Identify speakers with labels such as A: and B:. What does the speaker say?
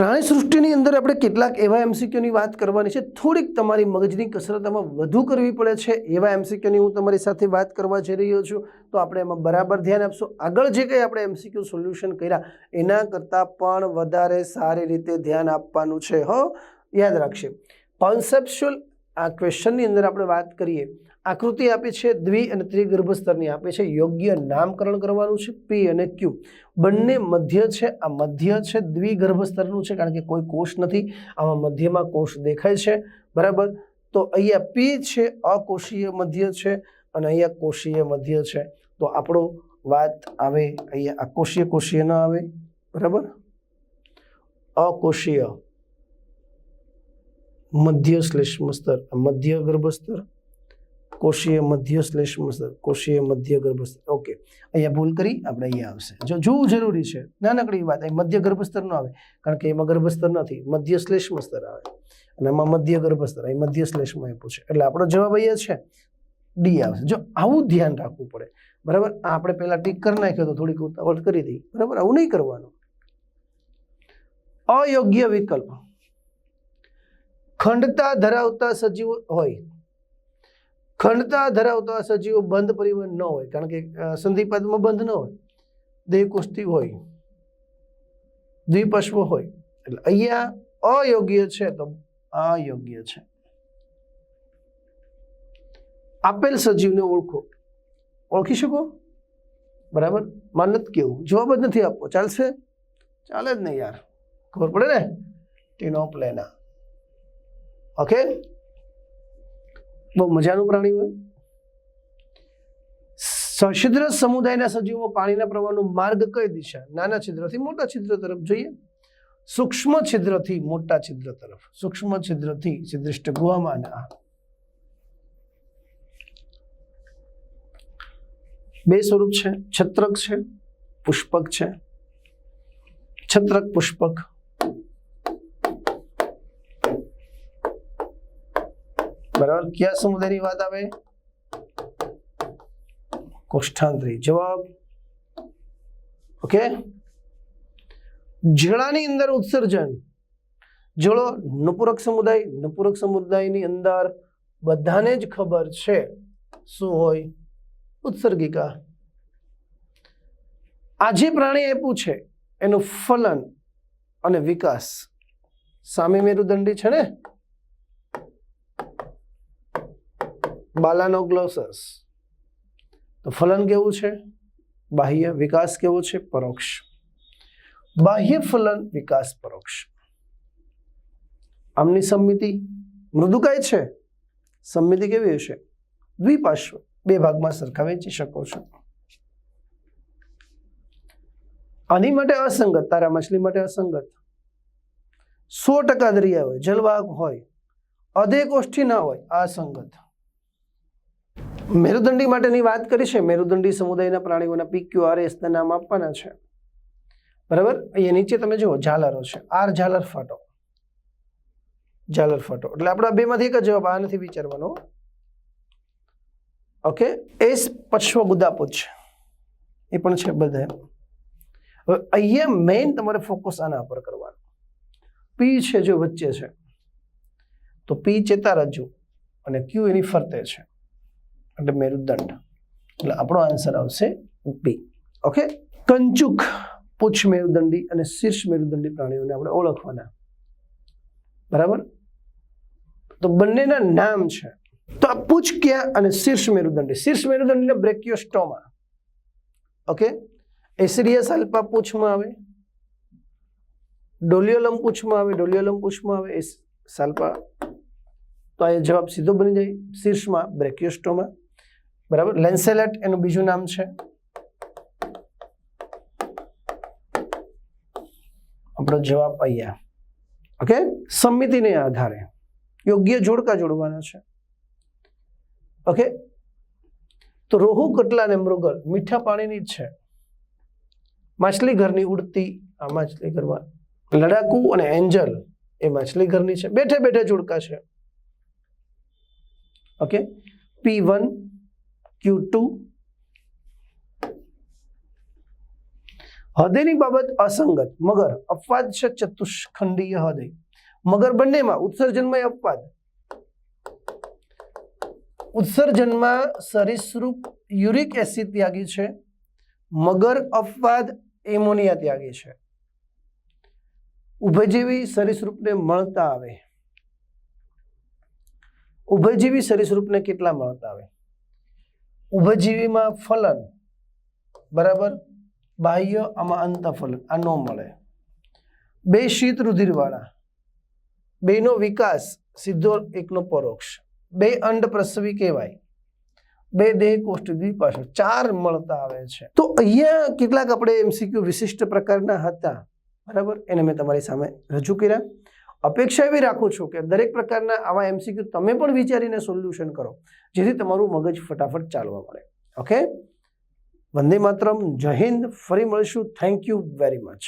A: પ્રાણી સૃષ્ટિની અંદર આપણે કેટલાક એવા એમસીક્યુની વાત કરવાની છે. થોડીક તમારી મગજની કસરત આમાં વધુ કરવી પડે છે. એવા એમસીક્યુની હું તમારી સાથે વાત કરવા જઈ રહ્યો છું. તો આપણે એમાં બરાબર ધ્યાન આપશું. આગળ જે કંઈ આપણે એમસીક્યુ સોલ્યુશન કર્યા, એના કરતાં પણ વધારે સારી રીતે ધ્યાન આપવાનું છે, હો. યાદ રાખશે કોન્સેપ્ચ્યુઅલ આ ક્વેશ્ચનની અંદર આપણે વાત કરીએ. આકૃતિ આપી છે દ્વિ અને ત્રિગર્ભ સ્તરની આપે છે યોગ્ય નામકરણ કરવાનું છે પી અને ક્યુ બંને મધ્ય છે. આ મધ્ય છે દ્વિગર્ભ સ્તરનું છે, કારણ કે કોઈ કોષ નથી. આમાં મધ્યમાં કોષ દેખાય છે. બરાબર? તો અહીંયા પી છે, અકોષીય મધ્ય છે અને અહીંયા કોષીય મધ્ય છે. તો આપણો વાત આવે અહીંયા આ કોષીય કોષીય ન આવે. બરાબર? અકોષીય. મધ્ય શ્લેષ્મ સ્તર. મધ્ય ગર્ભસ્તર કોષીય મધ્ય શ્લેષ્મ સ્તર. કોષીય મધ્ય ગર્ભસ્તર ઓકે અહીંયા ભૂલ કરી, આપણે અહીંયા આવશે. જો જોવું જરૂરી છે, નાનકડી વાત, અહીં મધ્ય ગર્ભસ્તર ન આવે, કારણ કે એમાં ગર્ભસ્તર નથી મધ્ય શ્લેષ્મ સ્તર આવે. અને એમાં મધ્ય ગર્ભસ્તર અહીં મધ્ય શ્લેષ્મ આપ્યું છે. એટલે આપણો જવાબ અહીંયા છે ડી આવશે. જો આવું ધ્યાન રાખવું પડે, બરાબર? આપણે પહેલા ટીક કરી નાખ્યો તો થોડીક ઉતાવળ કરી દઈ બરાબર? આવું નહીં કરવાનું. અયોગ્ય વિકલ્પ. ખંડતા ધરાવતા સજીવો હોય. ખંડતા ધરાવતા સજીવો બંધ પરિવહન ન હોય, કારણ કે સંધિપદમાં બંધ ન હોય. દેહકોષ્ઠી હોય. દ્વિપશ્વ હોય. એટલે અહીંયા અયોગ્ય છે તો અયોગ્ય છે. આપેલ સજીવને ઓળખો. ઓળખી શકો? બરાબર? માનત કેવું? જવાબ જ નથી આપવો. ચાલશે? ચાલે જ નહીં યાર. ખબર પડે ને? ટીનો પ્લેના ઓકે? બહુ મજાનું પ્રાણી હોય. સછિદ્ર સમુદાયના સજીવો પાણીના પ્રવાહનો માર્ગ કઈ દિશા? નાના છિદ્રથી મોટા છિદ્ર તરફ જોઈએ. સૂક્ષ્મ છિદ્રથી મોટા છિદ્ર તરફ. સૂક્ષ્મ છિદ્રથી છિદ્રિષ્ટ ગુહામાં બે સ્વરૂપ છે. છત્રક છે. પુષ્પક છે. છત્રક, પુષ્પક. બરાબર? કયા સમુદાયની વાત આવે? કોષ્ઠાંતરી. જવાબ? ઓકે? જળાની અંદર ઉત્સર્જન. જળો નપૂરક સમુદાય, નપૂરક સમુદાયની અંદર બધાને જ ખબર છે. શું હોય? ઉત્સર્ગિકા. આ જે પ્રાણી આપ્યું છે એનું ફલન અને વિકાસ. સામે મેરુદંડી છે ને? બાલાનોગ્લોસસ તો ફલન કેવું છે? બાહ્ય વિકાસ કેવો છે? પરોક્ષ. બાહ્ય ફલન વિકાસ પરોક્ષ. આમની સંમિતિ મૃદુકાય છે? સંમિતિ કેવી હશે? દ્વિપાર્શ્વ બે ભાગમાં સરખા વેચી શકો છો. આની માટે અસંગત, તારા માછલી માટે અસંગત. સો ટકા દરિયા હોય, જલવાહક હોય અધે કોષ્ઠી ના હોય અસંગત મેરુદંડી માટેની વાત કરી છે. મેરુદંડી સમુદાયના પ્રાણીઓના પીક્યુઆરએસ ના નામ આપવાના છે. બરાબર? અહીંયા નીચે તમે જુઓ, ઝાલરો છે. આર ઝાલર ફાટો. ઝાલર ફાટો. એટલે આપણા બેમાંથી એક જ જવાબ, આ નથી વિચારવાનો. ઓકે? એસ પશ્વ ગુદાપુચ્છ એ પણ છે બધા હવે અહીંયા મેઇન તમારે ફોકસ આના પર કરવાનું. પી છે જો વચ્ચે છે. તો પી ચેતારજ્જુ અને ક્યુ એની ફરતે છે. એટલે મેરુદંડ. એટલે આપણો આન્સર આવશે બી ઓકે કંચુક પૂછ મેરુદંડી અને શીર્ષ મેરુદંડી પ્રાણીઓને આપણે ઓળખવાના. બરાબર? તો બંનેના નામ છે. તો આ પૂછ ક્યાં અને શીર્ષ મેરુદંડી? શીર્ષ મેરુદંડીને બ્રેકિયોસ્ટોમા. ઓકે એસિરિયસ અલ્પા પૂછમાં આવે. ડોલિયોલમ પૂછમાં આવે. ડોલિયોલમ પૂછમાં આવે. એ સાલ્પા. તો આ જવાબ સીધો બની જાય. શીર્ષમાં બ્રેકિયોસ્ટોમા. બરાબર? લેન્સેલેટ એનું બીજું નામ છે? આપણો જવાબ અહીંયા. ઓકે સંમિતિને આધારે. યોગ્ય જોડકા જોડવાના છે. ઓકે તો રોહુ, કટલા અને મૃગલ મીઠા પાણીની જ છે. માછલી ઘરની ઉડતી આ માછલી ઘરમાં લડાકુ અને એન્જલ એ માછલી ઘરની છે. બેઠે બેઠે જોડકા છે. ઓકે પી વન ક્યુ હૃદયની બાબત અસંગત. મગર, અપવાદ છે ચતુષ્ખંડીય હૃદય. મગર બંનેમાં ઉત્સર્જનમય અપવાદ. ઉત્સર્જનમાં સરીસૃપ યુરિક એસિડ ત્યાગી છે. મગર અપવાદ એમોનિયા ત્યાગી છે. ઉભયજીવી સરીસૃપને મળતા આવે. ઉભયજીવી સરીસૃપને કેટલા મળતા આવે? ઉભયજીવીમાં ફલન, બરાબર? બાહ્ય આમાં અંતફલન આ ન મળે. બે શીત રુધિરવાળા, બેનો વિકાસ સીધો એકનો પરોક્ષ. બે અંડ પ્રસવી કહેવાય. બે દેહ કોષ્ઠ દ્વિપાર્શ્વ, ચાર મળતા આવે છે. તો અહીંયા કેટલાક આપણે એમસીક્યુ વિશિષ્ટ પ્રકારના હતા, બરાબર? એને મેં તમારી સામે રજૂ કર્યા. અપેક્ષા એવી રાખું છું કે દરેક પ્રકારના આવા એમસીક્યુ તમે પણ વિચારીને સોલ્યુશન કરો, જેથી તમારું મગજ ફટાફટ ચાલવા મળે. ઓકે વંદે માતરમ, જય હિન્દ. ફરી મળીશું. Thank you very much